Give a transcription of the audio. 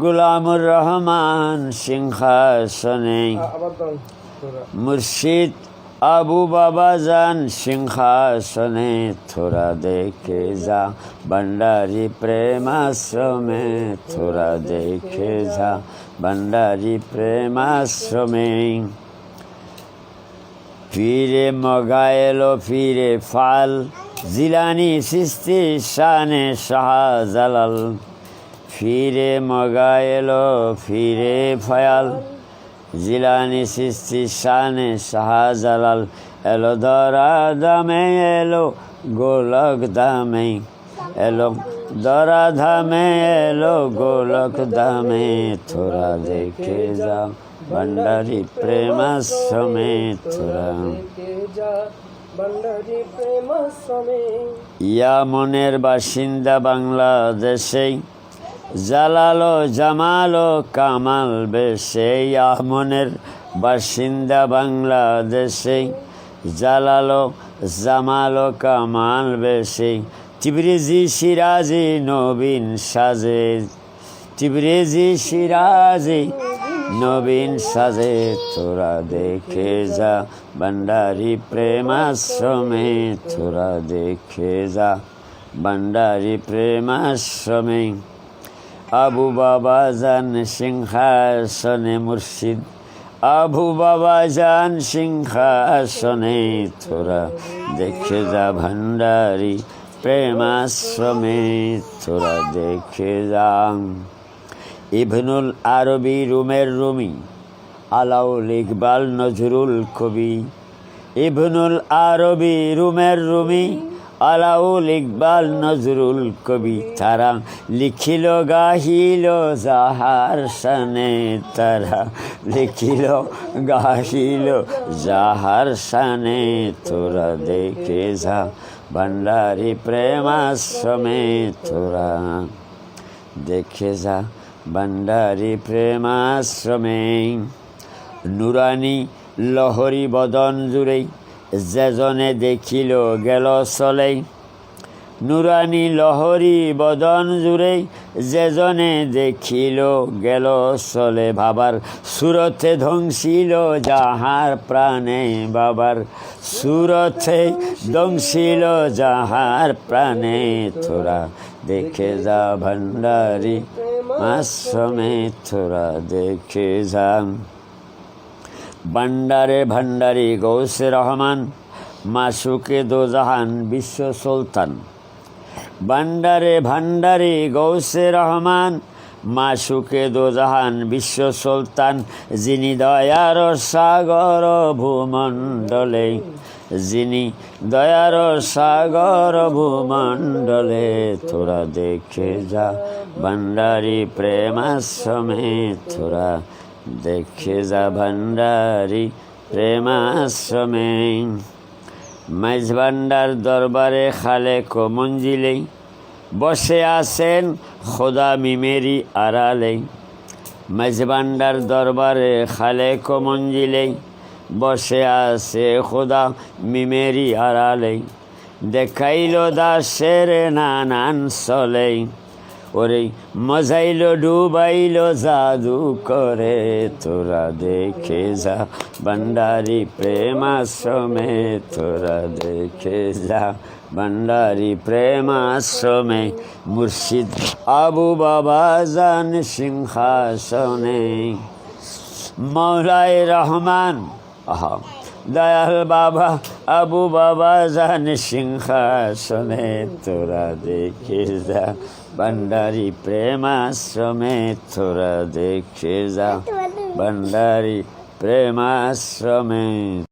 গুলামুর রহমান সিংহাসনে মুর্শিদ আবু বাবা যান সিংহাসনে থোড়া দেখে যা ভণ্ডারি প্রেমাশ্রমে। থোড়া দেখে যা ভণ্ডারি প্রেমাশ্রমে। ফিরে মগা এলো ফিরে ফাল। জিলানি সিস্তি শানে শাহজালাল। ফিরে মগা এলো, ফিরে ফয়াল। জিলানি সৃষ্টি শানে শাহজালাল এলো দরা দামে এলো, গোলক দামে এলো। দরা ধামে এলো, গোলক দামে থোড়া দেখে যা ভণ্ডারি ভান্ডারি প্রেমাশ্রমে ইয়া মনের বাসিন্দা বাংলাদেশে জালালো, জামালো, কামাল বেশে ইয়া মনের বাসিন্দা বাংলাদেশে। জালালো, জামালো, কামাল বেশে তিবরিজি সিরাজি নবীন সাজে। তিবরিজি সিরাজি নবীন সাজে, তোরা দেখে যা ভণ্ডারি প্রেমাশ্রমে, তোরা দেখে যা ভণ্ডারি প্রেমাশ্রমে। আবু বাবা জান সিংহাসনে মুর্শিদ। আবু বাবা জান সিংহাসনে তোরা দেখে যা ভণ্ডারি, প্রেমাশ্রমে তোরা দেখে যা ইবনুল আরবি রুমের রুমি, আলাউল ইকবাল নজরুল কবি। ইবনুল আরবি রুমের রুমি আলাউল ইকবাল নজরুল কবি তারা লিখিল, গাহিল যাহার সানে তারা লিখিল, গাহিল যাহার সানে তোরা দেখে যা ভণ্ডারি প্রেমাশ্রমে তোরা দেখে যা ভণ্ডারি প্রেমাশ্রমে। নুরানি লহরি বদন জুড়ে যেজনে দেখিল গেল চলেই নুরানি লহরি বদন জুড়ে যেজনে দেখিল গেল চলে। বাবার সুরতে ধ্বংসিল যাহার প্রাণে বাবার সুরতে ধ্বংসিল যাহার প্রাণে তোরা দেখে যা ভণ্ডারি আশ্রমে তোরা দেখে যা ভান্ডারে ভান্ডারি গৌসে রহমান, মাসুকে দোজাহান বিশ্ব সুলতান। ভান্ডারে ভান্ডারি গৌসে রহমান, মাসুকে দোজাহান বিশ্ব সুলতান। যিনি দয়ার সাগর ভূমণ্ডলে, যিনি দয়ার সাগর ভূমণ্ডলে, তোরা দেখে যা ভান্ডারি প্রেমাশ্রমে, তোরা দেখে যা ভান্ডারি প্রেমাশ্রমে। মাইজ ভান্ডার দরবারে খালে মঞ্জিলেই বসে আছেন খোদা মিমেরি আড়ালে। মাইজ ভান্ডার দরবারে খালে মঞ্জিলেই বসে আছে খোদা মিমেরি আড়ালে। দেখাইল দাসের নানান চলেই ওরে মজাইল, ডুবাইল জাদু করে। তোরা দেখে যা ভণ্ডারি প্রেমাশ্রমে। তোরা দেখে যা ভণ্ডারি প্রেমাশ্রমে। মুর্শিদ আবু বাবা জান সিংহাসনে। মৌলাই রহমান, আহা। দয়াল বাবা, আবু বাবা, জান সিংহাসনে তোরা দেখে যা। ভণ্ডারি প্রেমাশ্রমে তোরা দেখে যা। ভণ্ডারি প্রেমাশ্রমে